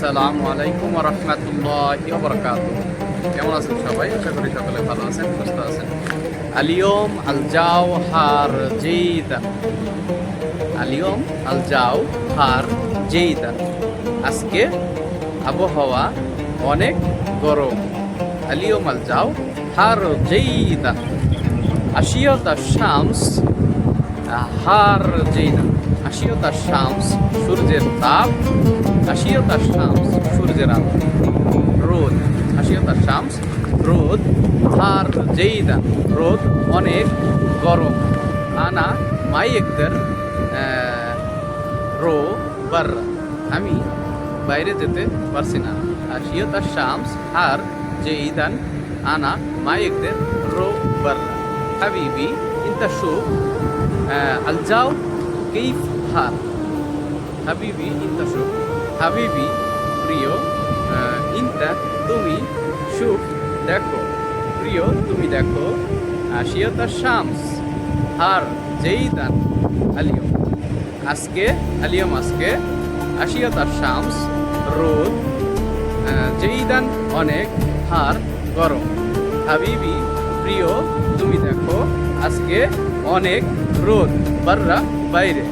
আসসালামু আলাইকুম রহমতুল্লাহ বরকাত কেমন আছেন সবাই? আশা করি সকলে ভালো আছেন, সুস্থ আছেন। আলিয়ম আল যাও হার জেইদা। আলিয়ম আল যাও হার জেইদা। আজকে আবহাওয়া অনেক গরম। আলিয়ম আল যাও হার জেইদা। আশিয়তা শামস হার জেইদা। আশিয়তা শামস, সূর্যের তাপ আশিয়তা শামস, সূর্যের আলো। রোদ আশিয়তা শামস, রোদ হার জেইদা রোদ অনেক গরম। আনা মাই একদের রো বার, আমি বাইরে যেতে পারছি না। আশিয়তা শামস হার জেইদান আনা মাই একদের, রো বার। হাবিবি, ইন্তা শুভ আলজাও কেইফ হার হাবিবি ইন্তা সুখ হাবিবি প্রিয় ইন্তা তুমি সুখ দেখো প্রিয় তুমি দেখো আশিয়তা শামস হার জেইদান আলিয়ম আজকে আলিয়ম আজকে আশিয়তা শামস রোদ আহ, জেইদান অনেক হার গরম হাবিবি প্রিয় তুমি দেখো আজকে অনেক রোদ বাররা বাইরে